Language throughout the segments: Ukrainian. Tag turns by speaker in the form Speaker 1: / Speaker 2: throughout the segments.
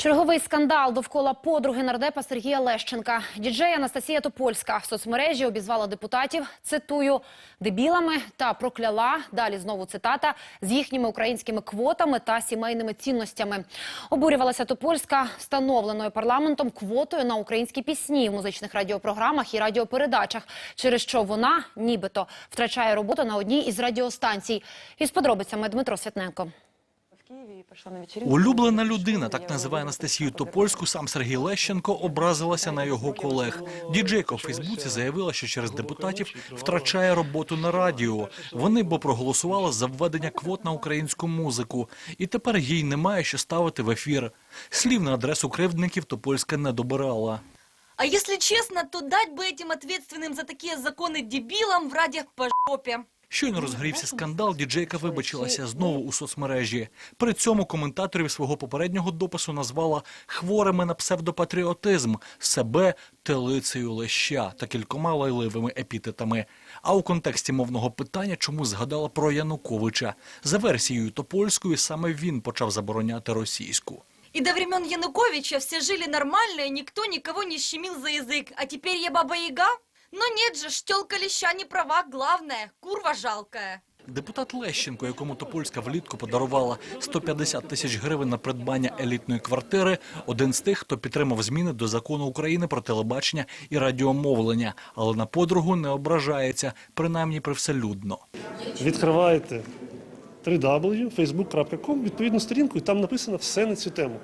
Speaker 1: Черговий скандал довкола подруги нардепа Сергія Лещенка. Діджей Анастасія Топольська в соцмережі обізвала депутатів, цитую, дебілами та прокляла, далі знову цитата, з їхніми українськими квотами та сімейними цінностями. Обурювалася Топольська встановленою парламентом квотою на українські пісні в музичних радіопрограмах і радіопередачах, через що вона нібито втрачає роботу на одній із радіостанцій. Із подробицями Дмитро Святненко.
Speaker 2: Улюблена людина, так називає Анастасію Топольську, сам Сергій Лещенко образилася на його колег. Діджейка в Фейсбуці заявила, що через депутатів втрачає роботу на радіо. Вони бо проголосували за введення квот на українську музику, і тепер їй немає що ставити в ефір. Слів на адресу кривдників Топольська не добирала.
Speaker 3: А если честно, то дать бы этим ответственным за такие законы дебилам в раді по жопе.
Speaker 2: Щойно розгорівся скандал, діджейка вибачилася знову у соцмережі. При цьому коментаторів свого попереднього допису назвала хворими на псевдопатріотизм, себе телицею леща та кількома лайливими епітетами. А у контексті мовного питання чому згадала про Януковича. За версією Топольської, саме він почав забороняти російську.
Speaker 3: И до времен Януковича все жили нормально, и никто никого не щемил за язык. А теперь я баба-яга? Но нет же, штелка леща не права, главное, курва жалкая.
Speaker 2: Депутат Лещенко, якому Топольська влітку подарувала 150 тисяч гривень на придбання елітної квартири, один з тих, хто підтримав зміни до закону України про телебачення і радіомовлення, але на подругу не ображається, принаймні привселюдно.
Speaker 4: Відкриваєте www.facebook.com, відповідну сторінку, і там написано все на цю тему.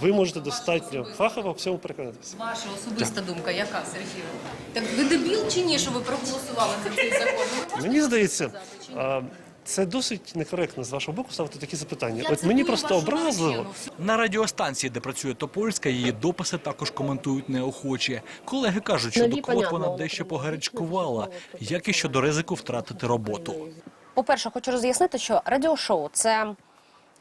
Speaker 4: Ви можете достатньо фахово в цьому переконатися.
Speaker 5: Ваша особиста думка, яка, Сергію? Так ви дебіл чи ні, що ви проголосували за цей закон? Ви можете
Speaker 4: Мені здається,
Speaker 5: сказати, чи ні?
Speaker 4: а, це досить некоректно з вашого боку ставити такі запитання.
Speaker 5: Я
Speaker 4: От
Speaker 5: цитую
Speaker 4: мені просто
Speaker 5: вашу
Speaker 4: образливо.
Speaker 2: На радіостанції, де працює Топольська, її дописи також коментують неохоче. Колеги кажуть, що до квот вона дещо погарячкувала, як і щодо ризику втратити роботу.
Speaker 6: По-перше, хочу роз'яснити, що радіошоу це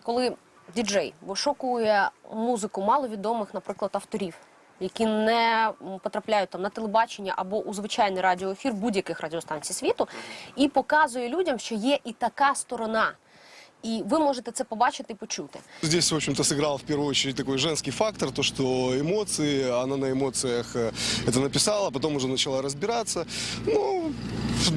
Speaker 6: коли діджей вишукує музику маловідомих, наприклад, авторів, які не м, потрапляють там на телебачення або у звичайний радіоефір будь-яких радіостанцій світу, і показує людям, що є і така сторона. І ви можете це побачити і почути.
Speaker 7: Здесь, в общем-то, сыграл в первую очередь такой женский фактор, то, что эмоции, она на эмоциях э, это написала, потом уже начала разбираться. Ну,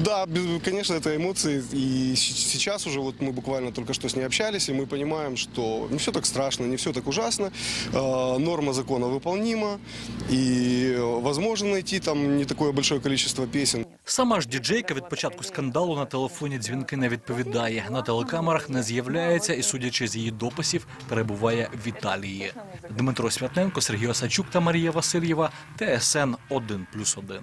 Speaker 7: да, без- конечно, это эмоции, и с- сейчас уже вот мы буквально только что с ней общались, и мы понимаем, что не все так страшно, не все так ужасно, Э, норма закона выполнима, и э, возможно найти там не такое большое количество песен,
Speaker 2: Сама ж діджейка від початку скандалу на телефоні дзвінки не відповідає. На телекамерах не з'являється і, судячи з її дописів, перебуває в Італії. Дмитро Святненко, Сергій Осачук та Марія Васильєва. ТСН 1+,1.